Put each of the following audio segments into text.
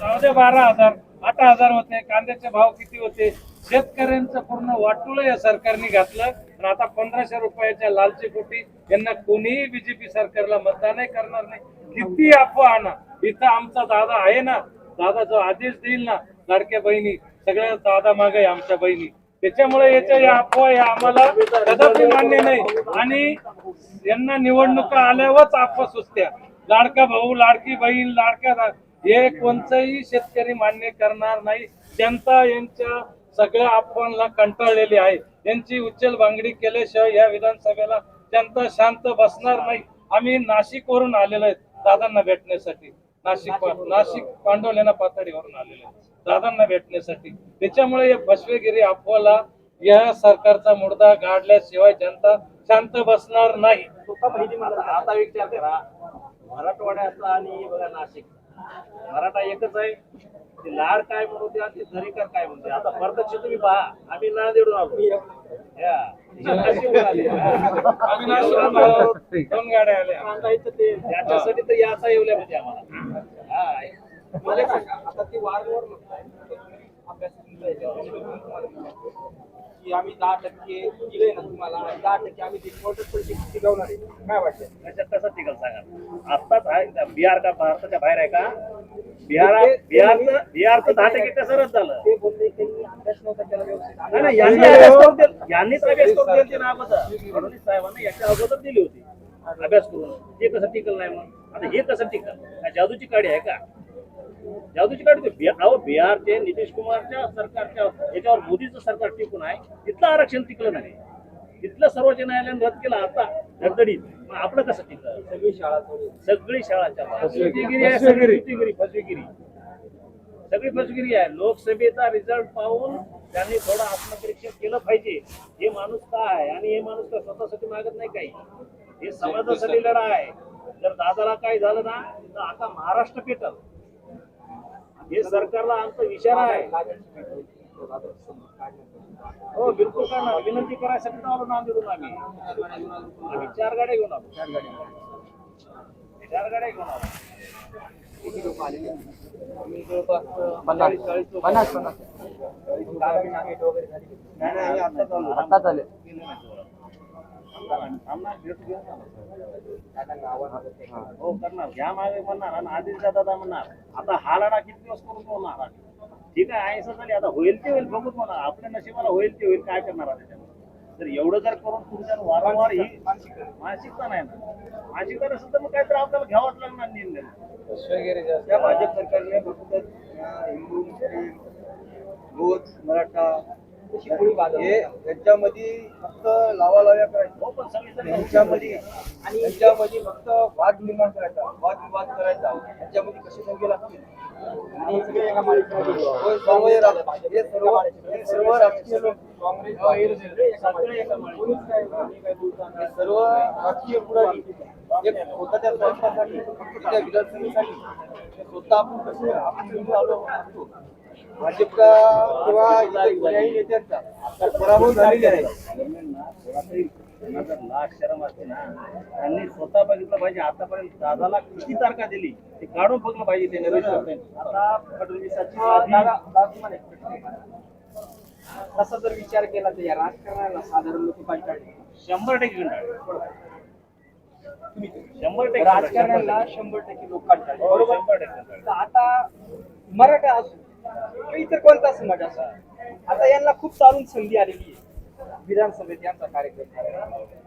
चौदा बारा हजार आठ हजार होते कांद्याचे भाव किती होते शेतकऱ्यांचं पूर्ण वाटोळं या सरकारने घातलं. आणि आता पंधराशे रुपयाच्या लालची पोटी यांना कोणीही बीजेपी सरकारला मतदानही करणार नाही. किती अफवा आणा इथं आमचा दादा आहे ना दादा जो आदेश देईल ना लाडक्या बहिणी सगळ्या दादा मागे आमच्या बहिणी. त्याच्यामुळे याच्या या अफवा या आम्हाला कदापि मान्य नाही. आणि यांना निवडणुका आल्यावरच अफवा सुचत्या. लाडका भाऊ लाडकी बहीण लाडक्या दा- हे कोणतंही शेतकरी मान्य करणार नाही जनता यांच्या सगळ्या अफवांना कंटाळलेली आहे. यांची उच्चल बांगडी केल्याशिवाय या विधानसभेला जनता शांत बसणार नाही. आम्ही नाशिकवरून आलेलो आहेत दादांना भेटण्यासाठी. नाशिक नाशिक पांडवलेना पातळीवरून आलेलो आहे दादांना भेटण्यासाठी. त्याच्यामुळे या फसवेगिरी अफवाला या सरकारचा मुर्दा गाडल्याशिवाय जनता शांत बसणार नाही. आता विचार करा. मराठवाड्याचा आणि बघा नाशिक. मराठा एकच आहे. ते लाड काय म्हणते आणि ते दरेकर काय म्हणते आता प्रत्यक्ष तुम्ही पहा आम्ही नांदेडून आलो. या. दोन गाड्या आल्या. ते त्याच्यासाठी तर याचा येवल्या म्हणजे आम्हाला. हा. मला आता ते वारंवार म्हणताय अभ्यास की आम्ही दहा टक्के दिले ना तुम्हाला आणि दहा टक्के आम्ही डिस्काउंट पैसे शिकवणार आहे? काय वाटतं त्याच्यात कसं टिकल सांगा? आत्ताच आहे बिहार का भारताच्या बाहेर आहे का? बिहार बिहारचं बिहारचं दहा टक्के कसं रद्द झालं? ते बोलले त्यांनी अभ्यास नव्हता केला व्यवस्थित. नाही, नाही, यांनी अभ्यास करून दिल- यांनीच अभ्यास करून दिली ना अगोदर. फडणवीस साहेबांना याच्या अगोदर दिली होती. अभ्यास करून. ते कसं टिकल नाही मग? आता हे कसं टिकल? काय जादूची काडी आहे का? जादूची काडी ते बिहार अहो बिहारचे नितीश कुमारच्या सरकारच्या याच्यावर मोदीचं सरकार टिकून आहे. तिथलं आरक्षण टिकलं नाही. तिथलं सर्वोच्च न्यायालयाने रद्द केलं आता धडधडीत. मग आपलं कसं टिकलं? सगळी शाळा. सगळी शाळाच्या फसवेगिरी आहे फसवेगिरी. फसवेगिरी. सगळी फसवेगिरी आहे. लोकसभेचा रिझल्ट पाहून त्यांनी थोडं आत्मपरीक्षण केलं पाहिजे. हे माणूस काय आहे? आणि हे माणूस काय स्वतःसाठी मागत नाही काही. हे समाजासाठी लढा आहे. जर दादाला काय झालं ना तर आता महाराष्ट्र पेटल. हे सरकारला आमचा इशारा आहे. हो बिलकुल करणार. विनंती करायसाठी आलो नांदेडून आम्ही. आम्ही चार गाड्या घेऊन आलो. चार गाड्या. चार गाड्या घेऊन आलो. किती लोक. आलेले आम्ही जवळपास पन्नास. चाळीस- लोक. पन्नास पन्नास वगैरे. नाही नाही आम्ही आत्ताच आलो आत्ताच आले हो करणार. घ्या मागे म्हणणार आणि आधीच दादा म्हणणार. आता हा लढा किती दिवस करून होणार ठीक आहे ऐंशी झाली. आता होईल ते होईल बघूच म्हणा आपल्या नशिबाला होईल ते होईल काय करणार आता त्याच्यावर तर एवढं जर करून तुमच्या वारंवार ही मानसिकता नाही ना. मानसिकता नसेल तर मग काहीतरी आपल्याला घ्यावाच लागणार निर्णय या भाजप सरकारने फक्त हिंदू मुस्लिम मराठा हे यांच्यामध्ये फक्त लावा लाव्या करायचं यांच्यामध्ये आणि यांच्यामध्ये फक्त वाद निर्माण करायचा. वाद विवाद करायचा. यांच्यामध्ये कसे. होय, सर्व हे सर्व हे सर्व राजकीय लोक. काँग्रेस सर्व राजकीय पुढारी एक स्वतःच्या विधानसभेसाठी स्वतः आपण कसे आपण आलो असतो. भाजपचा किंवा इतर कोण्याही नेत्यांचा तर पराभव झालेली आहे. त्यांना जर लाख शरम असते ना. त्यांनी स्वतः बघितलं पाहिजे. आतापर्यंत दादाला किती तारखा दिली ते काढून बघलं पाहिजे. आता फडणवीसाची प्रश्न आहे. तसा जर विचार केला तर या राजकारणाला साधारण लोक कंटाळले शंभर टक्के कंटाळले. शंभर टक्के राजकारणाला शंभर टक्के लोक कंटाळले हो, बरोबर? आता मराठा असो किंवा इतर कोणता समाज असा? आता यांना खूप चालून संधी आलेली आहे. विधानसभेत यांचा कार्यक्रम.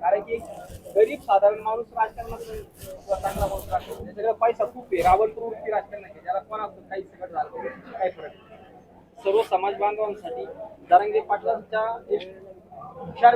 कारण की गरीब साधारण माणूस राजकारणात चांगला माणूस राजकारण त्याच्याकडे पैसा खूप आहे. रावण प्रवृत्ती राजकारण आहे. ज्याला कोणाचं काही सगळं झालं काही फरक नाही. सर्व समाज बांधवांसाठी दारंगे पाटलांच्या एक हुशार